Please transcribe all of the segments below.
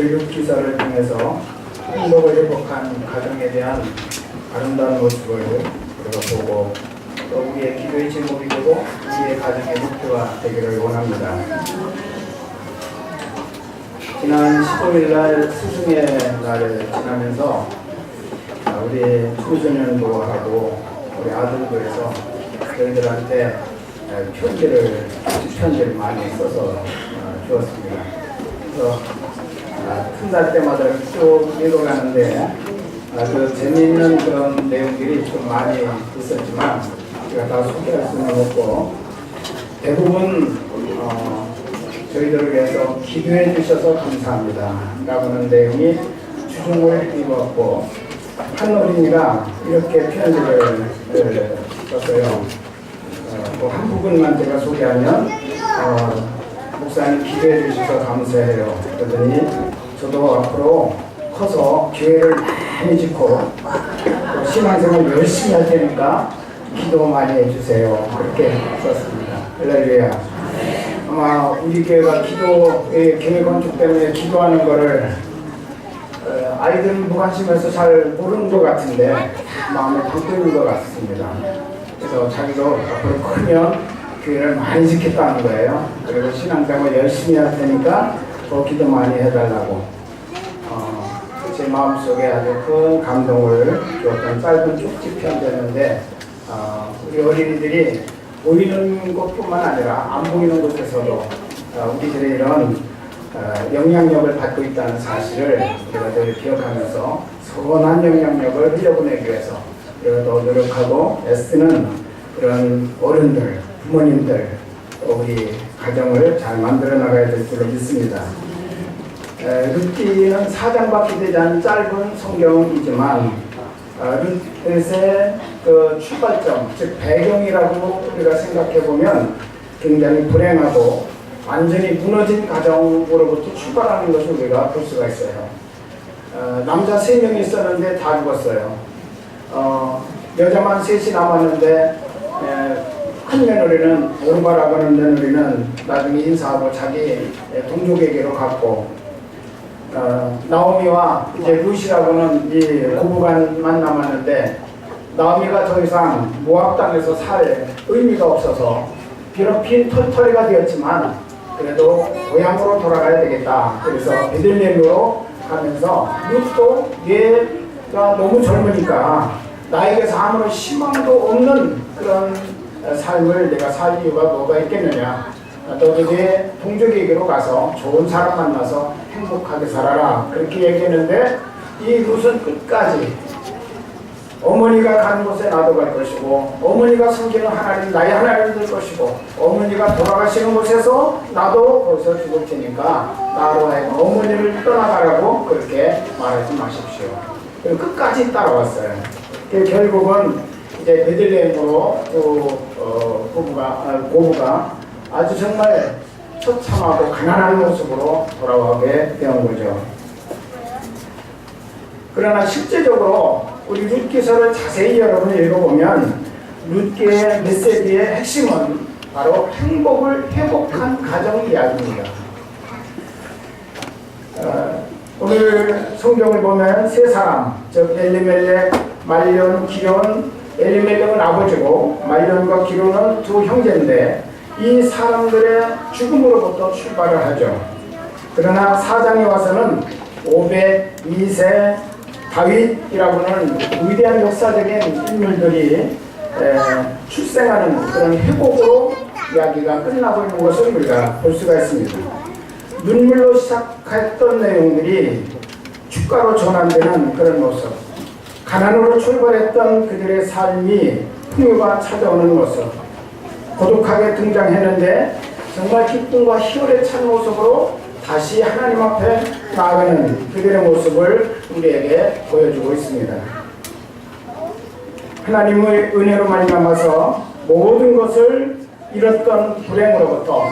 특별히 기사를 통해서 행복을 회복한 가정에 대한 아름다운 모습을 우리가 보고 또 우리의 기도의 제목이 되고 우리의 가정의 목표가 되기를 원합니다. 지난 15일 날 스승의 날을 지나면서 아, 우리 청소년도 하고 우리 아들도 해서 저희들한테 아, 편지를 편지를 많이 써서 어, 주었습니다. 그래서 큰날 때마다 쭉 읽어가는데 아주 재미있는 그런 내용들이 좀 많이 있었지만 제가 다 소개할 수는 없고 대부분 어, 저희들을 위해서 기도해 주셔서 감사합니다. 라고 는 내용이 주중을 입었고 한 어린이가 이렇게 편지를 에, 썼어요. 어, 또한 부분만 제가 소개하면 어, 목사님 기도해 주셔서 감사해요. 그러더니 저도 앞으로 커서 교회를 많이 짓고 또 신앙생활 열심히 할 테니까 기도 많이 해주세요. 그렇게 썼습니다. 할렐루야. 아마 우리 교회가 기도의 교회 건축 때문에 기도하는 거를 어, 아이들 무관심해서 잘 모르는 것 같은데 마음에 있는 것 같습니다. 그래서 자기도 앞으로 크면 교회를 많이 지켰다는 거예요. 그리고 신앙생활 열심히 할 테니까 더 기도 많이 해달라고 어, 제 마음속에 아주 큰 감동을 주었던 짧은 쪽지 편지였는데 어, 우리 어린이들이 보이는 것뿐만 아니라 안 보이는 곳에서도 어, 우리들의 이런 어, 영향력을 받고 있다는 사실을 우리가 늘 기억하면서 선한 영향력을 흘려보내기 위해서 우리가 더 노력하고 애쓰는 그런 어른들, 부모님들, 또 우리 가정을 잘 만들어 나가야 될 줄로 믿습니다. 에, 룻기는 사장밖에 되지 않은 짧은 성경이지만 아, 룻의 그 출발점, 즉 배경이라고 우리가 생각해 보면 굉장히 불행하고 완전히 무너진 가정으로부터 출발하는 것을 우리가 볼 수가 있어요. 어, 남자 세 명이 있었는데 다 죽었어요. 어, 여자만 셋이 남았는데 에, 큰 며느리는 오르바라고 하는 며느리는 나중에 인사하고 자기 동족에게로 갔고 어, 나오미와 이제 루시라고는 이 고부간만 남았는데 나오미가 더 이상 모압 땅에서 살 의미가 없어서 비록 빈 털터리가 되었지만 그래도 고향으로 돌아가야 되겠다. 그래서 베들레헴으로 가면서 룻도 얘가 너무 젊으니까 나에게서 아무런 희망도 없는 그런 삶을 내가 살 이유가 뭐가 있겠느냐. 내 동족에게로 가서 좋은 사람 만나서 행복하게 살아라. 그렇게 얘기했는데 이 룻은 끝까지 어머니가 가는 곳에 나도 갈 것이고 어머니가 섬기는 하나님 나의 하나님 될 것이고 어머니가 돌아가시는 곳에서 나도 거기서 죽을 테니까 나로 하여금 어머니를 떠나가라고 그렇게 말하지 마십시오. 그리고 끝까지 따라왔어요. 그 결국은 이제 베들레헴으로 그 어, 부부가 아, 고부가 아주 정말 처참하고 가난한 모습으로 돌아오게 되는 거죠. 그러나 실제적으로 우리 룻기서를 자세히 여러분 읽어보면 룻기의 메시지의 핵심은 바로 행복을 회복한 가정 이야기입니다. 어, 오늘 성경을 보면 세 사람, 즉 엘리멜렉, 말론, 기론, 엘리멜렉은 아버지고 말론과 기론은 두 형제인데 이 사람들의 죽음으로부터 출발을 하죠. 그러나 사장에 와서는 오벳, 이세, 다윗이라고는 위대한 역사적인 인물들이 에, 출생하는 그런 회복으로 이야기가 끝나고 있는 것을 우리가 볼 수가 있습니다. 눈물로 시작했던 내용들이 축가로 전환되는 그런 모습, 가난으로 출발했던 그들의 삶이 풍요가 찾아오는 모습, 고독하게 등장했는데 정말 기쁨과 희열에 찬 모습으로 다시 하나님 앞에 나아가는 그들의 모습을 우리에게 보여주고 있습니다. 하나님의 은혜로 말미암아서 모든 것을 잃었던 불행으로부터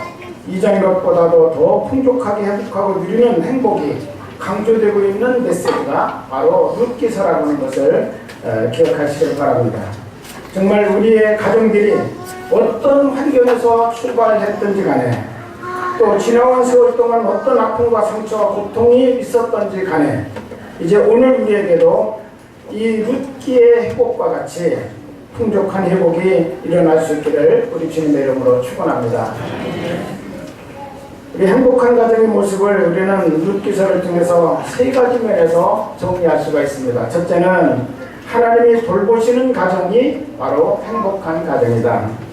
이전 것보다도 더 풍족하게 회복하고 누리는 행복이 강조되고 있는 메시지가 바로 룻기서라고 하는 것을 어, 기억하시길 바랍니다. 정말 우리의 가정들이 어떤 환경에서 출발했든지 간에 또 지나온 세월 동안 어떤 아픔과 상처와 고통이 있었던지 간에 이제 오늘 우리에게도 이 룻기의 회복과 같이 풍족한 회복이 일어날 수 있기를 우리 주님의 이름으로 축원합니다. 우리 행복한 가정의 모습을 우리는 룻기서를 통해서 세 가지 면에서 정리할 수가 있습니다. 첫째는 하나님이 돌보시는 가정이 바로 행복한 가정이다.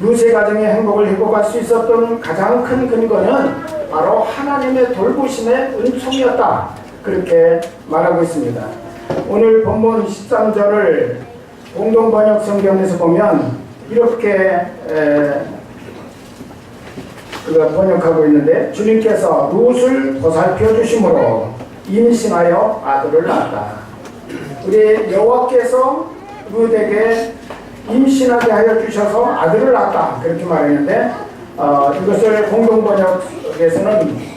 루세 가정의 행복을 회복할 수 있었던 가장 큰 근거는 바로 하나님의 돌보심의 은총이었다. 그렇게 말하고 있습니다. 오늘 본문 13절을 공동 번역 성경에서 보면 이렇게 에, 그가 번역하고 있는데 주님께서 룻을 보살펴 주심으로 임신하여 아들을 낳았다. 우리 여호와께서 룻에게 임신하게 하여 주셔서 아들을 낳았다 그렇게 말했는데 어, 이것을 공동번역에서는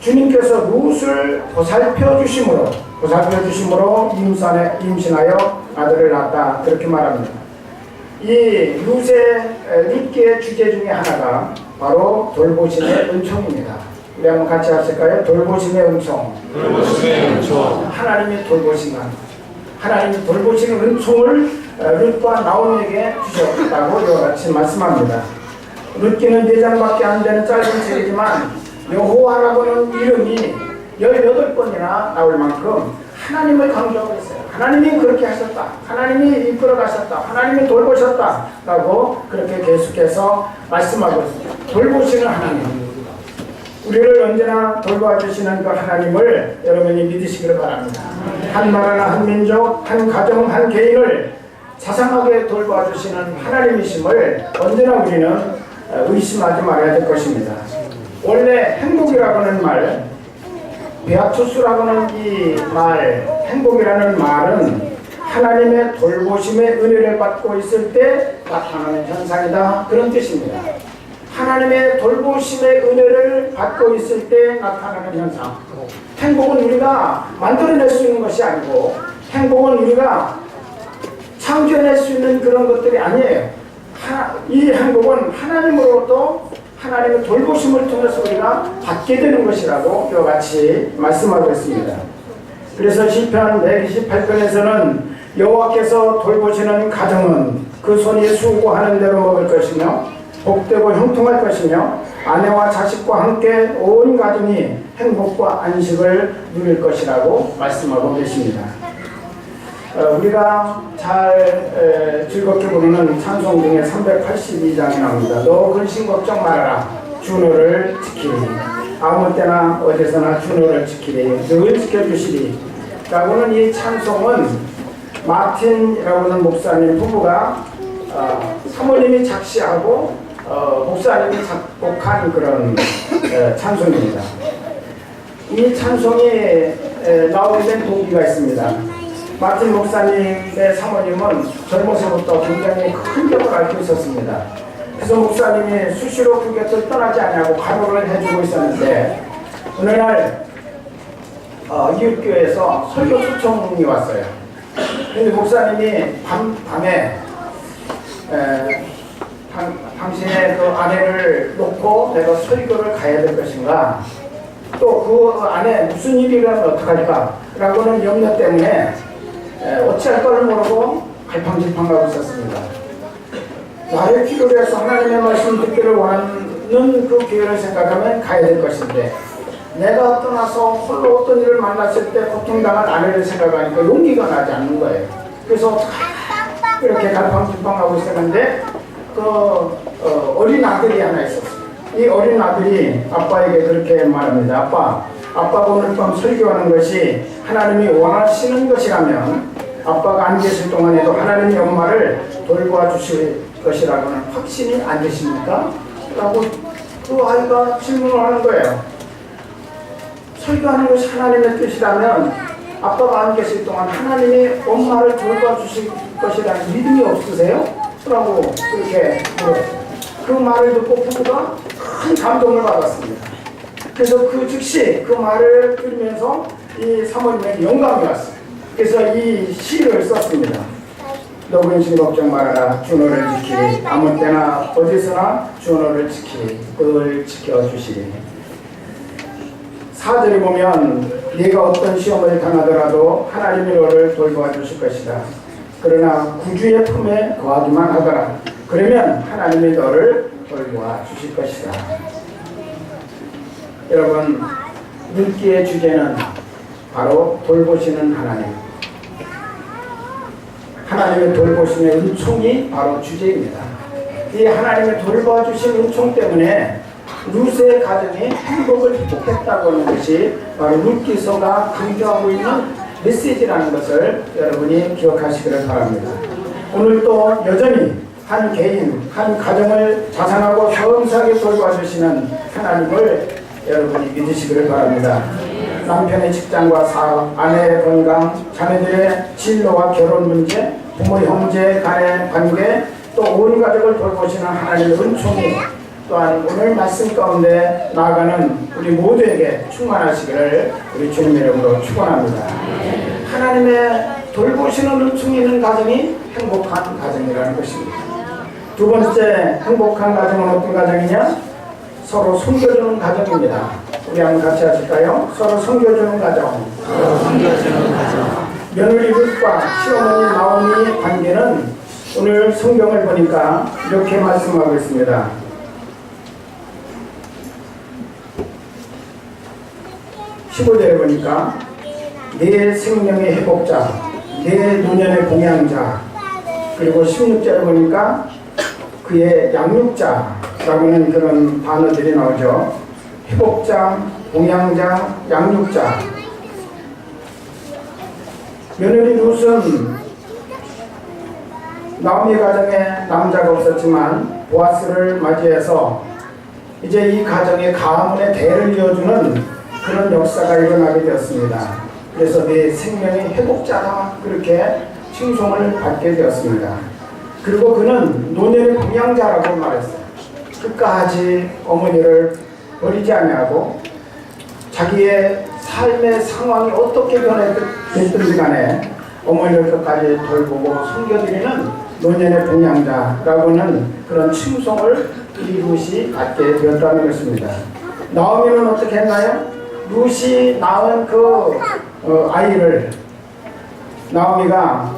주님께서 룻을 보살펴 주심으로 보살펴 주심으로 임산에 임신하여 아들을 낳았다 그렇게 말합니다. 이 룻의 룻기의 주제 중에 하나가 바로 돌보심의 은총입니다. 우리 한번 같이 하실까요? 돌보심의 은총. 돌보심의 은총 하나님이 돌보시는 하나님이 돌보시는 은총을 어, 룻과 나온에게 주셨다고 이와 같이 말씀합니다. 룻기는 네 장밖에 안 되는 짧은 책이지만 여호와라고는 이름이 18번이나 나올 만큼 하나님을 강조하고 있어요. 하나님이 그렇게 하셨다. 하나님이 이끌어 가셨다. 하나님이 돌보셨다. 라고 그렇게 계속해서 말씀하고 있습니다. 돌보시는 하나님. 우리를 언제나 돌봐 주시는 그 하나님을 여러분이 믿으시기를 바랍니다. 한 나라나 한 민족, 한 가정, 한 개인을 자상하게 돌봐주시는 하나님이심을 언제나 우리는 의심하지 말아야 될 것입니다. 원래 행복이라고 하는 말, 베아투스라고 하는 이 말, 행복이라는 말은 하나님의 돌보심의 은혜를 받고 있을 때 나타나는 현상이다. 그런 뜻입니다. 하나님의 돌보심의 은혜를 받고 있을 때 나타나는 현상. 행복은 우리가 만들어낼 수 있는 것이 아니고 행복은 우리가 창조해낼 수 있는 그런 것들이 아니에요. 하, 이 행복은 하나님으로부터 하나님의 돌보심을 통해서 우리가 받게 되는 것이라고 이와 같이 말씀하고 있습니다. 그래서 시편 128편에서는 여호와께서 돌보시는 가정은 그 손이 수고하는 대로 먹을 것이며 복되고 형통할 것이며 아내와 자식과 함께 온 가정이 행복과 안식을 누릴 것이라고 말씀하고 계십니다. 어, 우리가 잘 에, 즐겁게 부르는 찬송 중에 382장이 나옵니다. 너 근심 걱정 말아라. 준호를 지키리. 아무 때나 어디서나 준호를 지키리. 늘 지켜주시리. 라고는 이 찬송은 마틴이라고 하는 목사님 부부가 어, 사모님이 작시하고 어, 목사님이 작곡한 그런 에, 찬송입니다. 이 찬송이 에, 나오게 된 동기가 있습니다. 마틴 목사님의 사모님은 젊어서부터 굉장히 큰 벽을 앓고 있었습니다. 그래서 목사님이 수시로 그 곁을 떠나지 않냐고 간호를 해주고 있었는데 어느 날 어, 이웃교회에서 설교 초청이 왔어요. 근데 목사님이 밤, 밤에 에, 당, 당신의 그 아내를 놓고 내가 설교를 가야 될 것인가 또 그 안에 무슨 일이 일어나면 어떡할까 라고는 염려 때문에 에, 어찌할 거를 모르고 갈팡질팡 하고 있었습니다. 나를 필요로 해서 하나님의 말씀 듣기를 원하는 그 기회를 생각하면 가야 될 것인데 내가 떠나서 홀로 어떤 일을 만났을 때 고통당한 아내를 생각하니까 용기가 나지 않는 거예요. 그래서? 이렇게 갈팡질팡하고 있었는데 그 어, 린 아들이 하나 있었어요. 이 어린 아들이 아빠에게 그렇게 말합니다. 아빠, 아빠가 오늘 밤 설교하는 것이 하나님이 원하시는 것이라면 아빠가 안 계실 동안에도 하나님이 엄마를 돌보아 주실 것이라고는 확신이 안 되십니까? 라고 그 아이가 질문을 하는 거예요. 설교하는 것이 하나님의 뜻이라면 아빠가 안 계실 동안 하나님이 엄마를 돌봐 주실 것이라는 믿음이 없으세요? 라고 그렇게 물었어요. 그 말을 듣고 부부가 큰 감동을 받았습니다. 그래서 그 즉시 그 말을 들으면서 이 사모님에게 영감이 왔어요. 그래서 이 시를 썼습니다. 너 근심 걱정 말아라. 주너를 지키리 아무 때나 어디서나 주너를 지키리 그를 지켜주시리. 사절에 보면 네가 어떤 시험을 당하더라도 하나님이 너를 돌보아 주실 것이다. 그러나 구주의 품에 거하기만 하더라. 그러면 하나님이 너를 돌보아 주실 것이다 여러분 늙기의 주제는 바로 돌보시는 하나님 하나님의 돌보심의 은총이 바로 주제입니다. 이 하나님의 돌봐주신 은총 때문에 루스의 가정이 행복을 회복했다고 하는 것이 바로 룻기서가 강조하고 있는 메시지라는 것을 여러분이 기억하시기를 바랍니다. 오늘도 여전히 한 개인, 한 가정을 자상하고 섬세하게 돌봐주시는 하나님을 여러분이 믿으시기를 바랍니다. 남편의 직장과 사업, 아내의 건강, 자녀들의 진로와 결혼 문제, 부모 형제 간의 관계, 또 온 가족을 돌보시는 하나님의 은총이 또한 오늘 말씀 가운데 나아가는 우리 모두에게 충만하시기를 우리 주님 이름으로 축원합니다. 하나님의 돌보시는 은총이 있는 가정이 행복한 가정이라는 것입니다. 두 번째 행복한 가정은 어떤 가정이냐? 서로 섬겨주는 가정입니다. 우리 한번 같이 하실까요? 서로 섬겨주는 가정. 며느리 룻과 시어머니 나오미 관계는 오늘 성경을 보니까 이렇게 말씀하고 있습니다. 십오 절에 보니까 내 생명의 회복자, 내 노년의 봉양자, 그리고 16절에 보니까 그의 양육자 라고 는 그런 단어들이 나오죠. 회복자, 봉양자, 양육자. 며느리 룻은 나오미 가정에 남자가 없었지만 보아스를 맞이해서 이제 이 가정의 가문의 대를 이어주는 그런 역사가 일어나게 되었습니다. 그래서 내 생명의 회복자다 그렇게 칭송을 받게 되었습니다. 그리고 그는 노년의 공양자라고 말했어요. 끝까지 어머니를 버리지 아니하고 자기의 삶의 상황이 어떻게 변했든지 간에 어머니를 끝까지 돌보고 섬겨드리는 노년의 봉양자라고 는 그런 칭송을 이 룻이 받게 되었다는 것입니다. 나오미는 어떻게 했나요? 룻이 낳은 그 어, 아이를 나오미가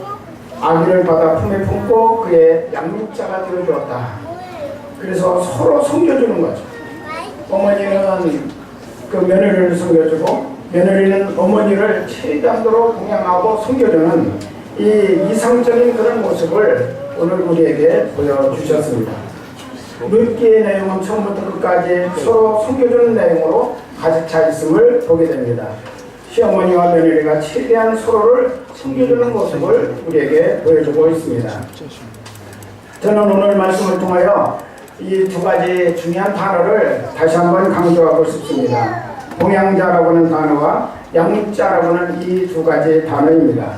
아기를 받아 품에 품고 그의 양육자가 되어주었다. 그래서 서로 섬겨주는 거죠. 어머니는 그 며느리를 섬겨주고 며느리는 어머니를 최대한도로 봉양하고 섬겨주는 이 이상적인 그런 모습을 오늘 우리에게 보여주셨습니다. 룻기의 내용은 처음부터 끝까지 서로 섬겨주는 내용으로 가득 차 있음을 보게 됩니다. 시어머니와 며느리가 최대한 서로를 섬겨주는 모습을 우리에게 보여주고 있습니다. 저는 오늘 말씀을 통하여 이 두 가지 중요한 단어를 다시 한번 강조하고 싶습니다. 봉양자라고 하는 단어와 양육자라고 하는 이 두 가지 단어입니다.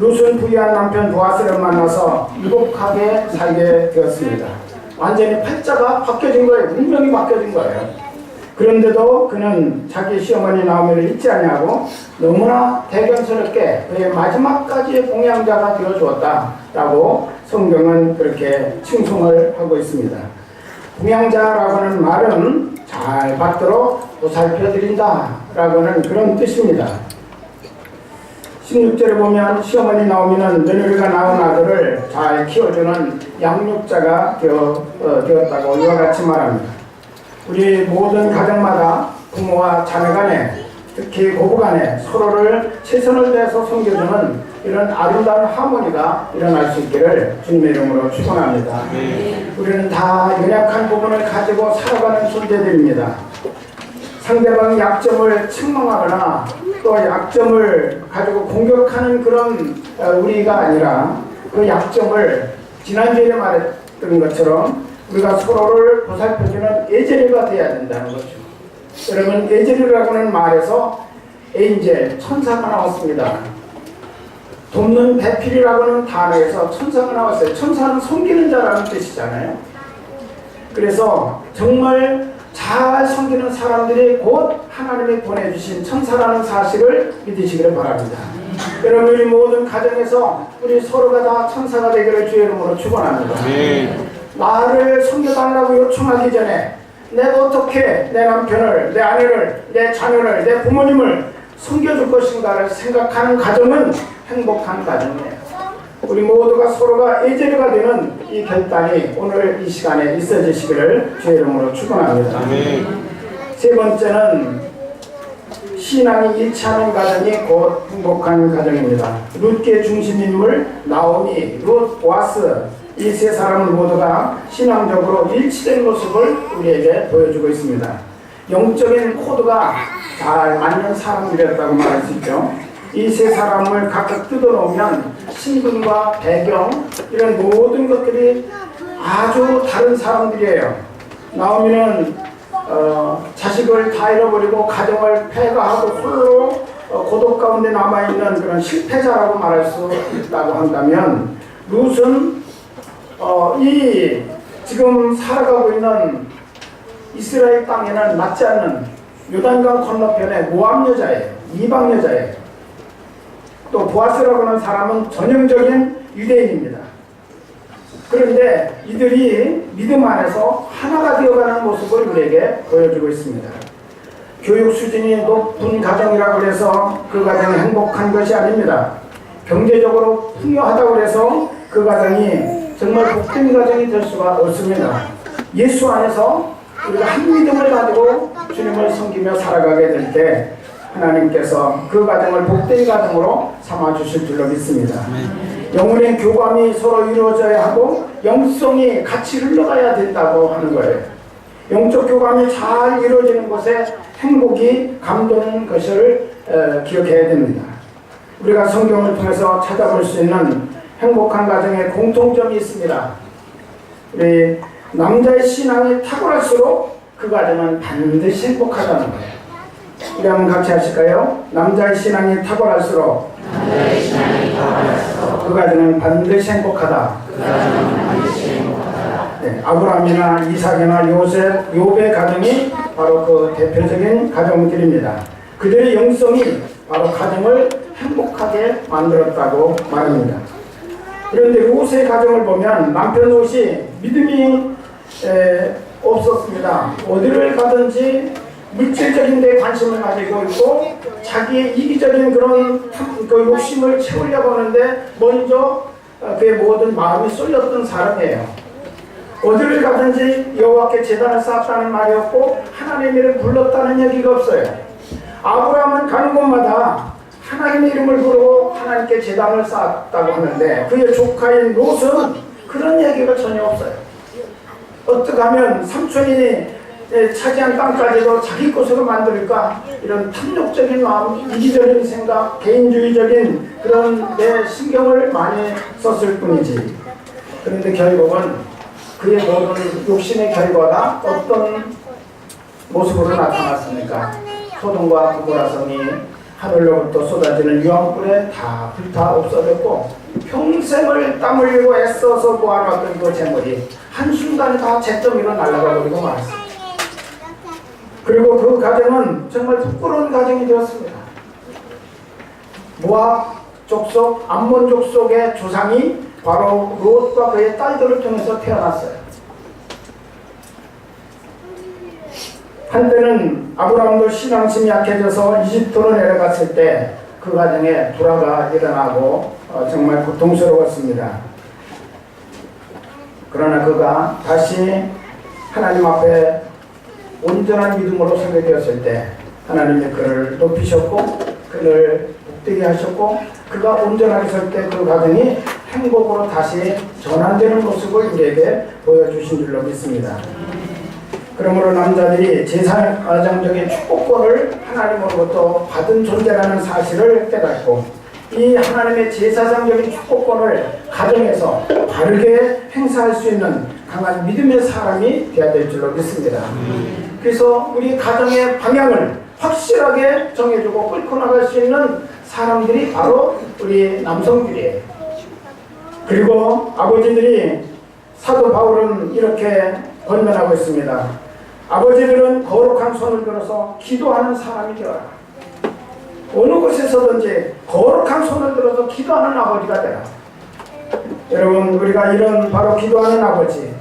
룻은 부유한 남편 보아스를 만나서 유복하게 살게 되었습니다. 완전히 팔자가 바뀌어진 거예요. 운명이 바뀌어진 거예요. 그런데도 그는 자기 시어머니 나오미를 잊지 아니하고 너무나 대견스럽게 그의 마지막까지의 봉양자가 되어 주었다라고 성경은 그렇게 칭송을 하고 있습니다. 봉양자라고 하는 말은 잘 받도록 보살펴 드린다 라고는 그런 뜻입니다. 16절에 보면 시어머니 나오미는 며느리가 낳은 아들을 잘 키워주는 양육자가 되어, 어, 되었다고 이와 같이 말합니다. 우리 모든 가정마다 부모와 자녀 간에 특히 고부 간에 서로를 최선을 다해서 섬겨주는 이런 아름다운 하모니가 일어날 수 있기를 주님의 이름으로 축원합니다. 우리는 다 연약한 부분을 가지고 살아가는 존재들입니다. 상대방 약점을 책망하거나 또 약점을 가지고 공격하는 그런 어, 우리가 아니라 그 약점을 지난주에 말했던 것처럼 우리가 서로를 보살펴주는 예절이가 되어야 된다는 거죠. 여러분 예절이라고 하는 말에서 에인젤 천사가 나왔습니다. 돕는 배필이라고 하는 단어에서 천사가 나왔어요. 천사는 섬기는 자라는 뜻이잖아요. 그래서 정말 잘 섬기는 사람들이 곧 하나님이 보내주신 천사라는 사실을 믿으시기를 바랍니다. 여러분 우리 모든 가정에서 우리 서로가 다 천사가 되기를 주의 이름으로 축원합니다. 나를 섬겨달라고 요청하기 전에 내가 어떻게 내 남편을, 내 아내를, 내 자녀를, 내 부모님을 섬겨줄 것인가를 생각하는 가정은 행복한 가정이에요. 우리 모두가 서로가 예제가 되는 이 결단이 오늘 이 시간에 있어지시기를 주의 이름으로 축원합니다. 아멘. 세 번째는 신앙이 일치하는 가정이 곧 행복한 가정입니다. 룻의 중심 인물 나오미, 룻, 보아스 이 세 사람 모두가 신앙적으로 일치된 모습을 우리에게 보여주고 있습니다. 영적인 코드가 잘 맞는 사람들이었다고 말할 수 있죠. 이 세 사람을 각각 뜯어놓으면 신분과 배경 이런 모든 것들이 아주 다른 사람들이에요. 나오미는 어, 자식을 다 잃어버리고 가정을 폐가하고 홀로 어, 고독 가운데 남아있는 그런 실패자라고 말할 수 있다고 한다면 룻은 어, 이 지금 살아가고 있는 이스라엘 땅에는 맞지 않는 요단강 건너편의 모함 여자예요. 이방 여자예요. 또 보아스라고 하는 사람은 전형적인 유대인입니다. 그런데 이들이 믿음 안에서 하나가 되어가는 모습을 우리에게 보여주고 있습니다. 교육 수준이 높은 가정이라고 해서 그 가정이 행복한 것이 아닙니다. 경제적으로 풍요하다고 해서 그 가정이 정말 복된 가정이 될 수가 없습니다. 예수 안에서 우리가 한 믿음을 가지고 주님을 섬기며 살아가게 될 때 하나님께서 그 가정을 복된 가정으로 삼아 주실 줄로 믿습니다. 영혼의 교감이 서로 이루어져야 하고 영성이 같이 흘러가야 된다고 하는 거예요. 영적 교감이 잘 이루어지는 곳에 행복이 감도는 것을 어, 기억해야 됩니다. 우리가 성경을 통해서 찾아볼 수 있는 행복한 가정의 공통점이 있습니다. 우리 남자의 신앙이 탁월할수록 그 가정은 반드시 행복하다는 거예요. 우리 한번 같이 하실까요? 남자의 신앙이 탁월할수록 그 가정은 반드시 행복하다. 네, 아브라함이나 이삭이나 요셉, 요배 가정이 바로 그 대표적인 가정들입니다. 그들의 영성이 바로 가정을 행복하게 만들었다고 말합니다. 그런데 롯의 가정을 보면 남편 롯이 믿음이 에, 없었습니다. 어디를 가든지 물질적인 데 관심을 가지고 있고 자기의 이기적인 그런 탐- 그 욕심을 채우려고 하는데 먼저 어, 그의 모든 마음이 쏠렸던 사람이에요. 어디를 가든지 여호와께 제단을 쌓았다는 말이 없고 하나님의 이름을 불렀다는 얘기가 없어요. 아브라함은 가는 곳마다 하나님의 이름을 부르고 하나님께 제단을 쌓았다고 하는데 그의 조카인 롯은 그런 얘기가 전혀 없어요. 어떻게 하면 삼촌이 예, 차지한 땅까지도 자기 것으로 만들까 이런 탐욕적인 마음, 이기적인 생각, 개인주의적인 그런 내 신경을 많이 썼을 뿐이지. 그런데 결국은 그의 모든 욕심의 결과가 어떤 모습으로 나타났습니까? 소돔과 고모라 성이 하늘로부터 쏟아지는 유황불에 다 불타 없어졌고 평생을 땀 흘리고 애써서 모아놨던 그 재물이 한순간에 다 잿더미로 날아가 버리고 말았습니다. 그리고 그 가정은 정말 부끄러운 가정이 되었습니다. 모압 족속, 암몬 족속의 조상이 바로 롯과 그의 딸들을 통해서 태어났어요. 한때는 아브라함도 신앙심이 약해져서 이집트로 내려갔을 때그 가정에 불화가 일어나고 어, 정말 고통스러웠습니다. 그러나 그가 다시 하나님 앞에 온전한 믿음으로 서게 되었을 때 하나님이 그를 높이셨고 그를 복되게 하셨고 그가 온전하게 설 때그 가정이 행복으로 다시 전환되는 모습을 우리에게 보여주신 줄로 믿습니다. 그러므로 남자들이 제사장적인 축복권을 하나님으로부터 받은 존재라는 사실을 깨닫고 이 하나님의 제사장적인 축복권을 가정에서 바르게 행사할 수 있는 강한 믿음의 사람이 되어야 될 줄로 믿습니다. 그래서 우리 가정의 방향을 확실하게 정해주고 끌고 나갈 수 있는 사람들이 바로 우리 남성들이에요. 그리고 아버지들이 사도 바울은 이렇게 번면하고 있습니다. 아버지들은 거룩한 손을 들어서 기도하는 사람이 되어라. 어느 곳에서든지 거룩한 손을 들어서 기도하는 아버지가 되라. 여러분 우리가 이런 바로 기도하는 아버지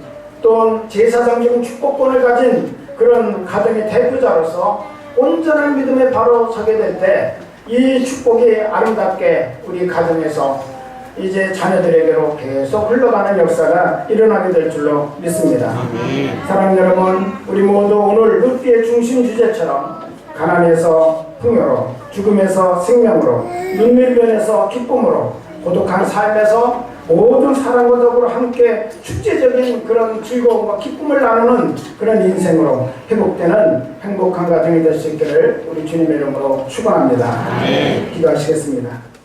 또는 제사장적인 축복권을 가진 그런 가정의 대표자로서 온전한 믿음에 바로 서게 될 때 이 축복이 아름답게 우리 가정에서 이제 자녀들에게로 계속 흘러가는 역사가 일어나게 될 줄로 믿습니다. 사랑하는 여러분, 우리 모두 오늘 룻기의 중심 주제처럼 가난에서 풍요로, 죽음에서 생명으로, 눈밀변에서 기쁨으로, 고독한 삶에서 모든 사람과 더불어 함께 축제적인 그런 즐거움과 기쁨을 나누는 그런 인생으로 회복되는 행복한 가정이 될 수 있기를 우리 주님의 이름으로 축원합니다. 기도하시겠습니다.